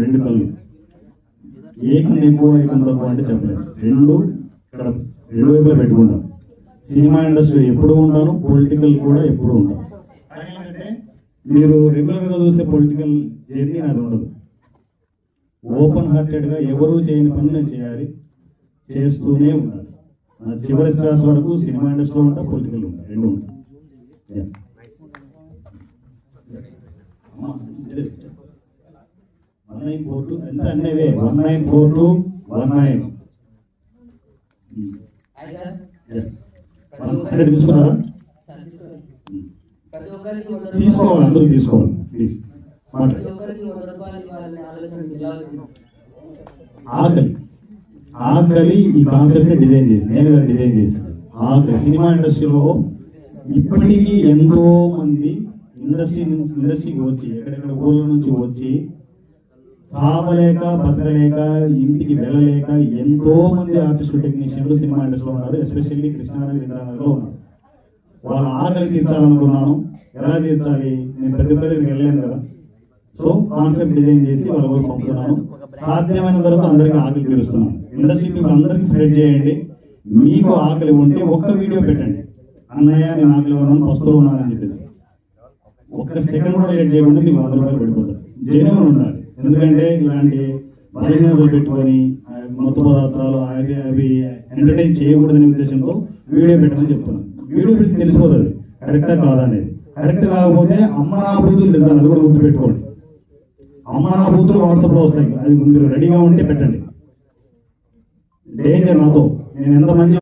రెండు కళ్ళు ఏకం ఎక్కువ ఏకం తక్కువ అంటే చెప్పలేదు రెండు ఇక్కడ రెండు వైపులా పెట్టుకుంటాం. సినిమా ఇండస్ట్రీ ఎప్పుడు ఉంటాను పొలిటికల్ కూడా ఎప్పుడు ఉంటాను. మీరు రెగ్యులర్గా చూసే పొలిటికల్ జర్నీ నాది ఉండదు. ఓపెన్ హార్టెడ్గా ఎవరూ చేయని పనులు నేను చేయాలి చేస్తూనే ఉండాలి నా చివరి శ్వాస వరకు సినిమా ఇండస్ట్రీలో ఉంటా పొలిటికల్ ఉంటా రెండు ఉంటా Yeah. అమ్మా, ఇదే. One nine four two. ఎంత అన్నవే? One nine four two? One nine. Hundred తీసుకున్నారా? వంద తీసుకోవాలి రూపాయలు అందరూ తీసుకోవాలి ప్లీజ్ ఆకలి. ఆకలి ఈ కాన్సెప్ట్ డిజైన్ చేసి నేను డిజైన్ చేశాను ఆకలి. సినిమా ఇండస్ట్రీలో ఇప్పటికీ ఎంతో మంది ఇండస్ట్రీ నుంచి ఇండస్ట్రీకి వచ్చి ఎక్కడెక్కడ ఊళ్ళ నుంచి వచ్చి చావలేక బతకలేక ఇంటికి వెళ్ళలేక ఎంతో మంది ఆర్టిస్టులు టెక్నీషియన్లు సినిమా ఇండస్ట్రీలో ఉన్నారు ఎస్పెషల్లీ కృష్ణానగర్ ఇంద్రానగర్లో ఉన్నారు. వాళ్ళ ఆకలి తీర్చాలనుకున్నాను. ఎలా తీర్చాలి? నేను ప్రతి పెద్దకి వెళ్ళలేను కదా. సో కాన్సెప్ట్ డిజైన్ చేసి వాళ్ళ ఊరికి పంపుతున్నాను. సాధ్యమైన వరకు అందరికీ ఆకలి తీరుస్తున్నాను. ఇండస్ట్రీ అందరికీ స్ప్రెడ్ చేయండి. మీకు ఆకలి ఉంటే ఒక్క వీడియో పెట్టండి. అన్నయ్య నేను ఆకలి ఉన్నాను వస్తువు ఉన్నానని చెప్పేసి. ఒక్క సెకండ్ కూడా లేట్ చేయకుండా మీకు వంద రూపాయలు పడిపోతారు. జెన్యున్ ఉండాలి ఎందుకంటే ఇలాంటి బలహీనతలు పెట్టుకొని మత్తు పదార్థాలు అవి అవి ఎంటర్టైన్ చేయకూడదనే ఉద్దేశంతో వీడియో పెట్టమని చెప్తున్నాను. వీడియో పెట్టి తెలిసిపోతుంది కరెక్టా కాదా అనేది. కరెక్ట్ కాకపోతే అమ్మ నా బూతులు తింటాను అది కూడా గుర్తుపెట్టుకోండి అమ్మ నా బూతులు వాట్సాప్లో వస్తాయి. అది మీరు రెడీగా ఉంటే పెట్టండి. డేంజర్ నాతో. నేను ఎంత మంచి